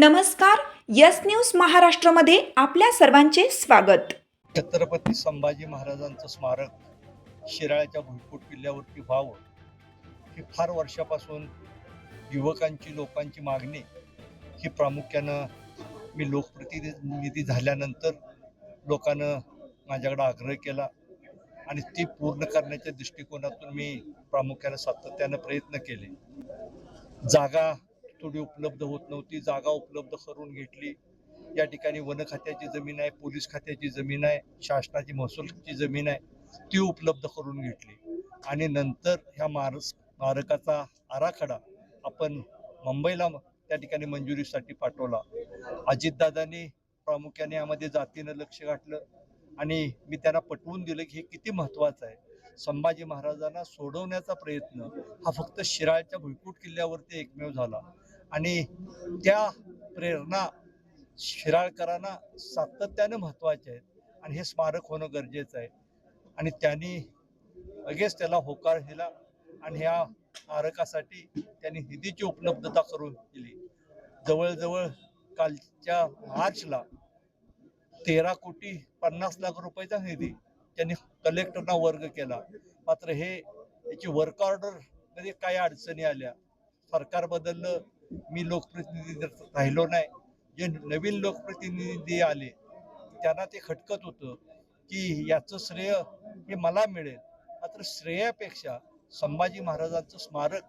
नमस्कार yes news महाराष्ट्रमध्ये आपल्या सर्वांचे स्वागत. छत्रपती संभाजी महाराजांचं स्मारक शिराळ्याच्या भुईकोट किल्ल्यावरती व्हावं ही फार वर्षापासून युवकांची लोकांची मागणी. ही प्रामुख्यानं मी लोकप्रतिनिधी झाल्यानंतर लोकांनं माझ्याकडे आग्रह केला आणि ती पूर्ण करण्याच्या दृष्टिकोनातून मी प्रामुख्यानं सातत्यानं प्रयत्न केले. जागा थोडी उपलब्ध होत नव्हती जागा उपलब्ध करून घेतली. या ठिकाणी वन खात्याची जमीन आहे पोलीस खात्याची जमीन आहे शासनाची महसूलची जमीन आहे ती उपलब्ध करून घेतली. आणि नंतर ह्या मार स्मारकाचा आराखडा आपण मुंबईला त्या ठिकाणी मंजुरीसाठी पाठवला. अजितदादांनी प्रामुख्याने यामध्ये जातीनं लक्ष घातलं आणि मी त्यांना पटवून दिलं की हे किती महत्त्वाचं आहे. संभाजी महाराजांना सोडवण्याचा प्रयत्न हा फक्त शिराळच्या भुईकूट किल्ल्यावरती एकमेव झाला. आणि त्या प्रेरणा शिराळकरांना सातत्यानं महत्त्वाचे आहेत. आणि हे स्मारक होणं गरजेचं आहे. आणि त्यांनी लगेच त्याला होकार दिला आणि ह्या स्मारकासाठी त्यांनी निधीची उपलब्धता करून दिली. जवळजवळ कालच्या मार्चला तेरा कोटी पन्नास लाख रुपयाचा निधी त्यांनी कलेक्टरना वर्ग केला. मात्र हे याची वर्क ऑर्डरमध्ये काही अडचणी आल्या. सरकार बदललं मी लोकप्रतिनिधी राहिलो नाही जे नवीन लोकप्रतिनिधी आले त्यांना ते खटकत होतं की याचं श्रेय हे मला मिळेल. मात्र श्रेयापेक्षा संभाजी महाराजांचं स्मारक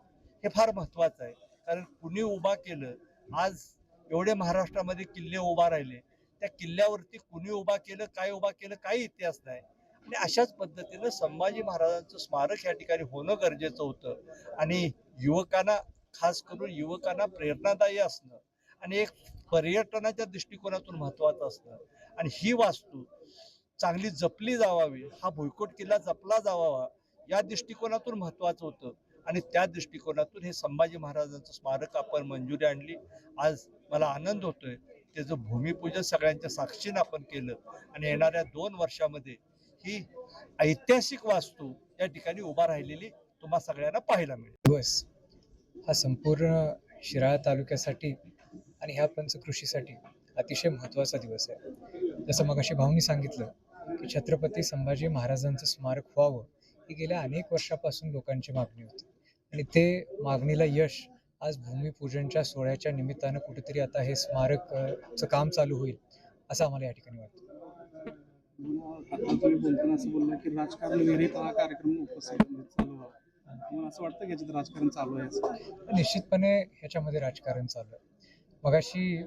हे फार महत्त्वाचं आहे. कारण कुणी उभा केलं आज एवढे महाराष्ट्रामध्ये किल्ले उभा राहिले त्या किल्ल्यावरती कुणी उभा केलं काय उभा केलं काही इतिहास नाही. आणि अशाच पद्धतीनं संभाजी महाराजांचं स्मारक या ठिकाणी होणं गरजेचं होतं. आणि युवकांना खास करून युवकांना प्रेरणादायी असणं आणि एक पर्यटनाच्या दृष्टिकोनातून महत्वाचं असणं. आणि ही वास्तू चांगली जपली जावावी हा भुईकोट किल्ला जपला जावावा या दृष्टिकोनातून महत्वाचं होतं. आणि त्या दृष्टिकोनातून हे संभाजी महाराजांचं स्मारक आपण मंजुरी आणली. आज मला आनंद होतोय त्याचं भूमिपूजन सगळ्यांच्या साक्षीनं आपण केलं आणि येणाऱ्या दोन वर्षामध्ये ही ऐतिहासिक वास्तू या ठिकाणी उभा राहिलेली तुम्हा सगळ्यांना पाहायला मिळेल. दिवस हा संपूर्ण शिराळा तालुक्यासाठी आणि ह्या पंचकृषीसाठी अतिशय महत्त्वाचा दिवस आहे. जसं मग अशी भाऊनी सांगितलं की छत्रपती संभाजी महाराजांचं स्मारक व्हावं ही गेल्या अनेक वर्षापासून लोकांची मागणी होती. आणि ते मागणीला यश आज भूमिपूजनच्या सोहळ्याच्या निमित्तानं कुठेतरी आता हे स्मारकचं काम चालू होईल असं आम्हाला या ठिकाणी वाटतं. बोलताना असं बोललं की राजकारण हा कार्यक्रम उपस्थित असं वाटतं की याच्यात राजकारण चालू आहे निश्चितपणे ह्याच्यामध्ये राजकारण चालू आहे. मगाशी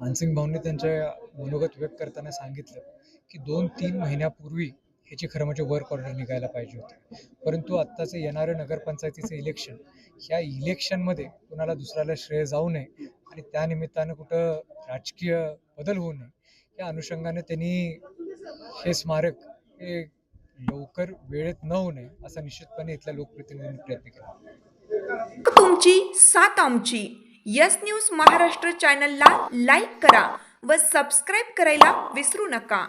मानसिंग भाऊंनी त्यांच्या मनोगत व्यक्त करताना सांगितलं की दोन तीन महिन्यापूर्वी ह्याची खरं म्हणजे वर्क ऑर्डर निघायला पाहिजे होते. परंतु आत्ताचं येणारं नगरपंचायतीचं इलेक्शन ह्या इलेक्शनमध्ये कुणाला दुसऱ्याला श्रेय जाऊ नये आणि त्यानिमित्तानं कुठं राजकीय बदल होऊ नये या अनुषंगाने त्यांनी हे स्मारक हे लवकर वेळेत न होणे असा निश्चितपणे इथल्या लोकप्रतिनिधींनी प्रयत्न केला. तुमची सात आमची. यस न्यूज महाराष्ट्र चॅनलला लाईक करा व सबस्क्राईब करायला विसरू नका.